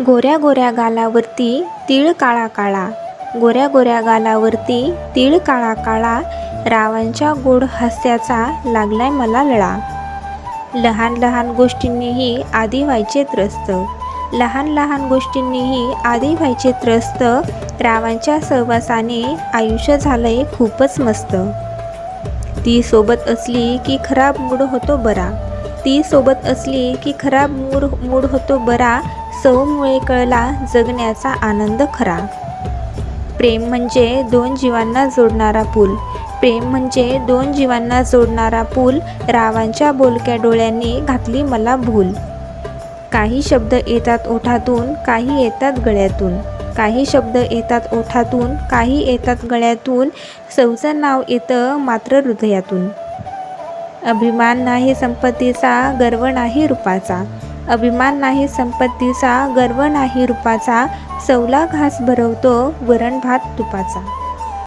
गोऱ्या गोऱ्या गालावरती तीळ काळा काळा. गोऱ्या गोऱ्या गालावरती तीळ काळा काळा. रावांच्या गोड हास्याचा लागलाय मला लळा. लहान लहान गोष्टींनीही आधी व्हायचे त्रस्त. लहान लहान गोष्टींनीही आधी व्हायचे त्रस्त. रावांच्या सहवासाने आयुष्य झालंय खूपच मस्त. ती सोबत असली की खराब मूड होतो बरा. ती सोबत असली की खराब मूड मूड होतो बरा सौमुळे कळला जगण्याचा आनंद खरा. प्रेम म्हणजे दोन जीवांना जोडणारा पूल. प्रेम म्हणजे दोन जीवांना जोडणारा पूल रावांच्या बोलक्या डोळ्यांनी घातली मला भूल. काही शब्द येतात ओठातून काही येतात गळ्यातून. काही शब्द येतात ओठातून काही येतात गळ्यातून. सौचं नाव येतं मात्र हृदयातून. अभिमान नाही संपत्तीचा गर्व नाही रूपाचा. अभिमान नाही संपत्तीचा गर्व नाही रूपाचा सवला घास भरवतो वरण भात तुपाचा.